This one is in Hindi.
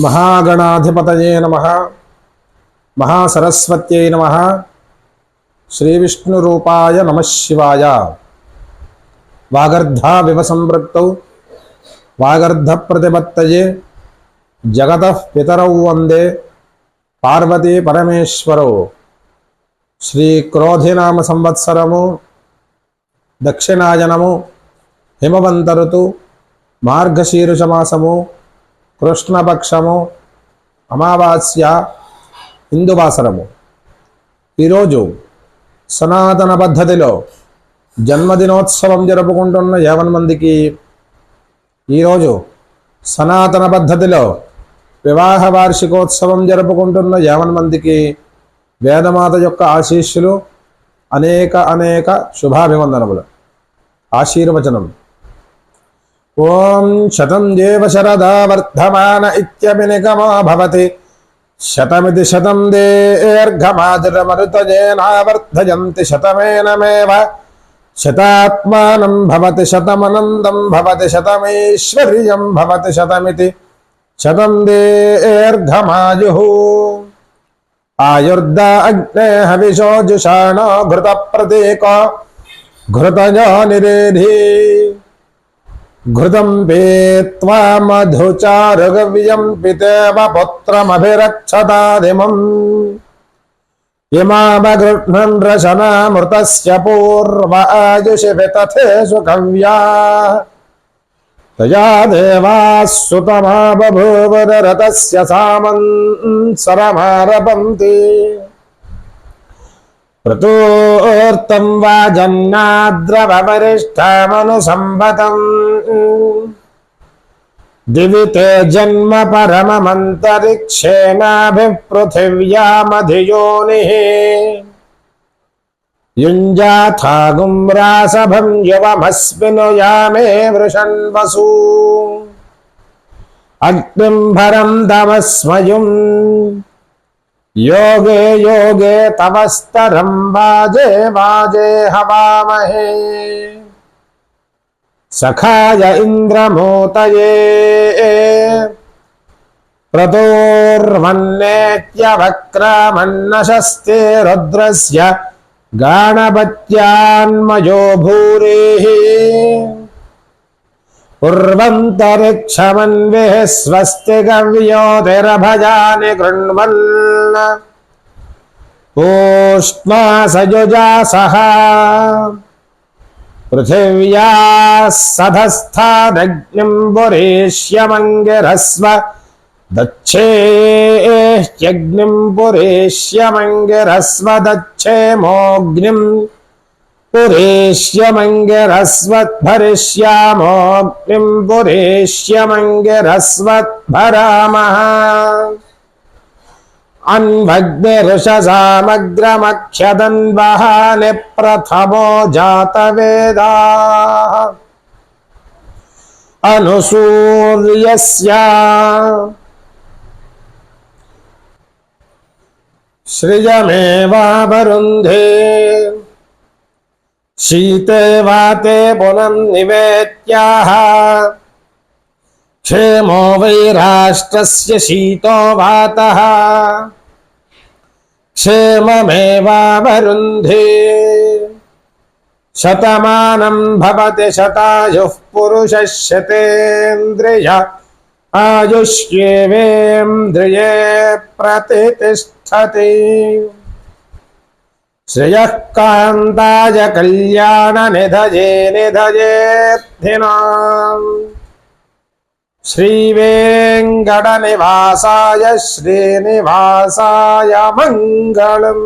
మహాగణాధిపతయే నమ. మహాసరస్వత్యై నమ. శ్రీవిష్ణురూపాయ నమశివాయ వాగర్ధావివ సంవృత్తౌ వాగర్ధప్రతిపత్తయే. జగతః పితరౌ వందే. పార్వతీ పరమేశ్వరౌ. శ్రీక్రోధినామ సంవత్సరము. దక్షిణాయనము. హిమవంతరుతు. మార్గశీర్షమాసము. కృష్ణపక్షము అమావాస్య హిందువాసరము ఈరోజు సనాతన పద్ధతిలో జన్మదినోత్సవం జరుపుకుంటున్న యావన్ మందికి ఈరోజు సనాతన పద్ధతిలో వివాహ వార్షికోత్సవం జరుపుకుంటున్న యావన్ మందికి వేదమాత యొక్క ఆశీస్సులు అనేక అనేక శుభాభివందనములు. ఆశీర్వచనం ओम शतम देव शरदा वर्धमान इत्यभिनिगमो भवति। शतमिति शतं देर्घमादुरमरुतजेनावर्धयन्ति शतमेनमेव। शतात्मानं भवति, शतमनन्दं भवति, शतमैश्वर्यं भवति, शतमिति। शतम देर्घमाजुः आयुर्द अग्ने हविषो जुषाणो घृतप्रतीको। घृतजो निरेधि। घृतं वे त्वामधुचारुगव्यं पितेव पुत्रमभिरक्षतादिमम् इमामगृह्णन्द्रशनामृतस्य पूर्व आयुषि वितथेषु कव्या। तया देवाः सुतमा बभूवरतस्य सामन् सरमारभन्ति। ఋతోర్తం వా జన్నాద్రవరిష్టమనుసంభతం దివితే జన్మ పరమమంతరిక్షేణాభిపృథివ్యామధియోని. యుంజాథాగుం రాసభం యువమస్మిను యామే వృషన్వసు అగ్నిం భరం తమస్మయుం योगे योगे तवस्तरं वाजे वाजे हवामहे। सखाय इन्द्रमूतये। प्रतोर्वन्नेत्यवक्रामन्नशस्ते रुद्रस्य गाणपत्यान्मयो भूरेः उर्वन्तरिक्षमन्विः स्वस्ति गव्योतिरभजानि गृण्वन् ऊष्मा सयुजा सह पृथिव्याः सधस्थादग्निम् पुरेष्यमङ्गिरस्व दच्छेह्यग्निम् पुरेष्यमङ्गिरस्व दच्छेमोऽग्निम् पुरेष्यमङ्गिरस्वद्भरिष्यामोऽग्निम् पुरेष्यमङ्गिरस्वद्भरामः अन्वग्निरुषसामग्रमक्षदन्वहानि प्रथमो जातवेदाः। अनुसूर्यस्य श्रियमेवावरुन्धे शीते वाते पुनम् निवेत्याः। क्षेमो वै राष्ट्रस्य शीतो वातः। क्षेममेवावरुन्धे। शतमानं भवति शतायुः पुरुषः शतेन्द्रिय आयुष्येवेन्द्रिये శ్రేయఃకాంతాయ కళ్యాణ నిధజే నిధజేద్ధినా శ్రీవేంకట నివాసాయ శ్రీనివాసాయ మంగళం।